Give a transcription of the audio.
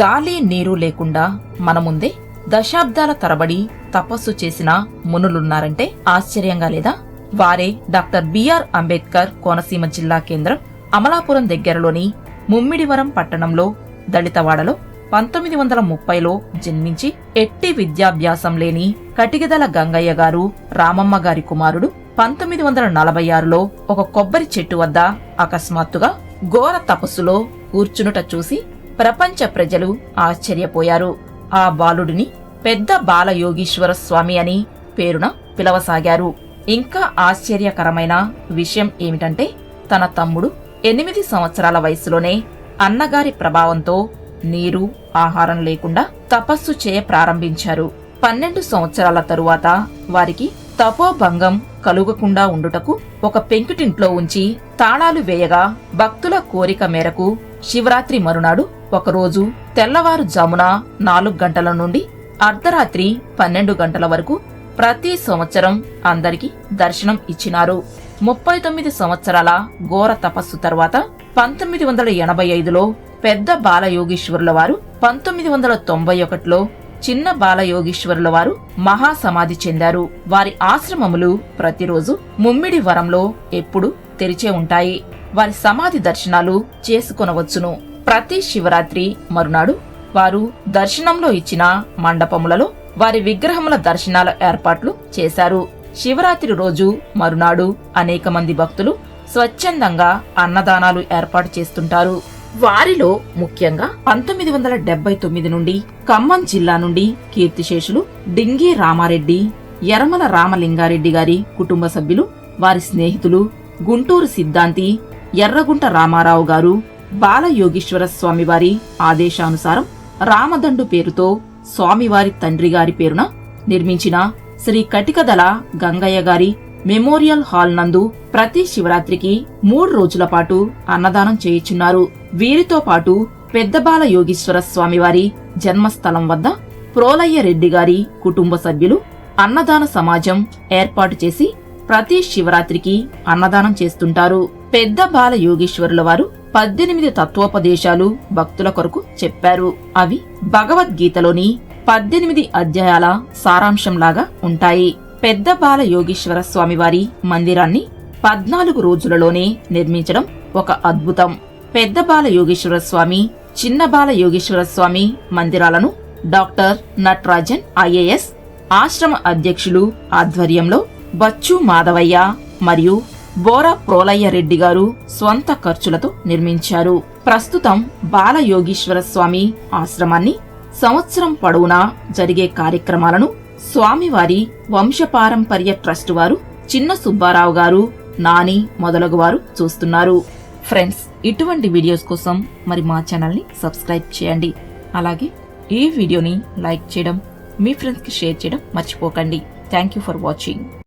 గాలి నీరు లేకుండా మన ముందే దశాబ్దాల తరబడి తపస్సు చేసిన మునులున్నారంటే ఆశ్చర్యంగా లేదా? వారే డాక్టర్ బిఆర్ అంబేద్కర్ కోనసీమ జిల్లా కేంద్రం అమలాపురం దగ్గరలోని ముమ్మిడివరం పట్టణంలో దళితవాడలో పంతొమ్మిది వందల ముప్పైలో జన్మించి ఎట్టి విద్యాభ్యాసం లేని కటిగదల గంగయ్య గారు రామమ్మ గారి కుమారుడు పంతొమ్మిది వందల నలభై ఆరులో ఒక కొబ్బరి చెట్టు వద్ద అకస్మాత్తుగా ఘోర తపస్సులో కూర్చునుట చూసి ప్రపంచ ప్రజలు ఆశ్చర్యపోయారు. ఆ బాలుడిని పెద్ద బాలయోగీశ్వర స్వామి అని పేరున పిలవసాగారు. ఇంకా ఆశ్చర్యకరమైన విషయం ఏమిటంటే తన తమ్ముడు ఎనిమిది సంవత్సరాల వయసులోనే అన్నగారి ప్రభావంతో నీరు ఆహారం లేకుండా తపస్సు చేయ ప్రారంభించారు. పన్నెండు సంవత్సరాల తరువాత వారికి తపోభంగం కలుగకుండా ఉండుటకు ఒక పెంకుటింట్లో ఉంచి తాళాలు వేయగా భక్తుల కోరిక మేరకు శివరాత్రి మరునాడు ఒకరోజు తెల్లవారుజామున నాలుగు గంటల నుండి అర్ధరాత్రి పన్నెండు గంటల వరకు ప్రతి సంవత్సరం అందరికీ దర్శనం ఇచ్చినారు. ముప్పై తొమ్మిది సంవత్సరాల ఘోర తపస్సు తర్వాత పంతొమ్మిది వందల ఎనభై ఐదులో పెద్ద బాలయోగీశ్వరుల వారు పంతొమ్మిది వందల తొంభై ఒకటిలో చిన్న బాలయోగీశ్వరుల వారు మహాసమాధి చెందారు. వారి ఆశ్రమములు ప్రతిరోజు ముమ్మిడి వరంలో ఎప్పుడు తెరిచే ఉంటాయి. వారి సమాధి దర్శనాలు చేసుకొనవచ్చును. ప్రతి శివరాత్రి మరునాడు వారు దర్శనంలో ఇచ్చిన మండపములలో వారి విగ్రహముల దర్శనాల ఏర్పాట్లు చేశారు. శివరాత్రి రోజు మరునాడు అనేక మంది భక్తులు స్వచ్ఛందంగా అన్నదానాలు ఏర్పాటు చేస్తుంటారు. వారిలో ముఖ్యంగా పంతొమ్మిది వందల డెబ్బై తొమ్మిది నుండి ఖమ్మం జిల్లా నుండి కీర్తిశేషులు డింగి రామారెడ్డి యరమల రామలింగారెడ్డి గారి కుటుంబ సభ్యులు వారి స్నేహితులు గుంటూరు సిద్ధాంతి ఎర్రగుంట రామారావు గారు బాలయోగీశ్వర స్వామివారి ఆదేశానుసారం రామదండు పేరుతో స్వామివారి తండ్రి గారి పేరున నిర్మించిన శ్రీ కటికదల గంగయ్య గారి మెమోరియల్ హాల్ నందు ప్రతి శివరాత్రికి మూడు రోజుల పాటు అన్నదానం చేయుచున్నారు. వీరితో పాటు పెద్దబాల యోగీశ్వర స్వామివారి జన్మస్థలం వద్ద ప్రోలయ్య రెడ్డి గారి కుటుంబ సభ్యులు అన్నదాన సమాజం ఏర్పాటు చేసి ప్రతి శివరాత్రికి అన్నదానం చేస్తుంటారు. పెద్ద బాల యోగేశ్వరుల వారు పద్దెనిమిది తత్వోపదేశాలు భక్తుల కొరకు చెప్పారు. అవి భగవద్గీతలోని పద్దెనిమిది అధ్యాయాల సారాంశంలాగా ఉంటాయి. పెద్ద బాల యోగీశ్వర స్వామివారి మందిరాన్ని పద్నాలుగు రోజులలోనే నిర్మించడం ఒక అద్భుతం. పెద్ద బాల యోగేశ్వర స్వామి చిన్న బాల యోగేశ్వర స్వామి మందిరాలను డాక్టర్ నట్రాజన్ ఐఏఎస్ ఆశ్రమ అధ్యక్షులు ఆధ్వర్యంలో బచ్చు మాధవయ్య మరియు బోరా ప్రోలయ్య రెడ్డి గారు స్వంత ఖర్చులతో నిర్మించారు. ప్రస్తుతం బాలయోగీశ్వర స్వామి ఆశ్రమాన్ని సంవత్సరం పొడవునా జరిగే కార్యక్రమాలను స్వామివారి వంశపారంపర్య ట్రస్ట్ వారు చిన్న సుబ్బారావు గారు నాని మొదలగు వారు చూస్తున్నారు. ఫ్రెండ్స్ ఇటువంటి వీడియోస్ కోసం మరి మా ఛానల్ని సబ్స్క్రైబ్ చేయండి. అలాగే ఈ వీడియోని లైక్ చేయడం మీ ఫ్రెండ్స్కి షేర్ చేయడం మర్చిపోకండి. Thank you for watching.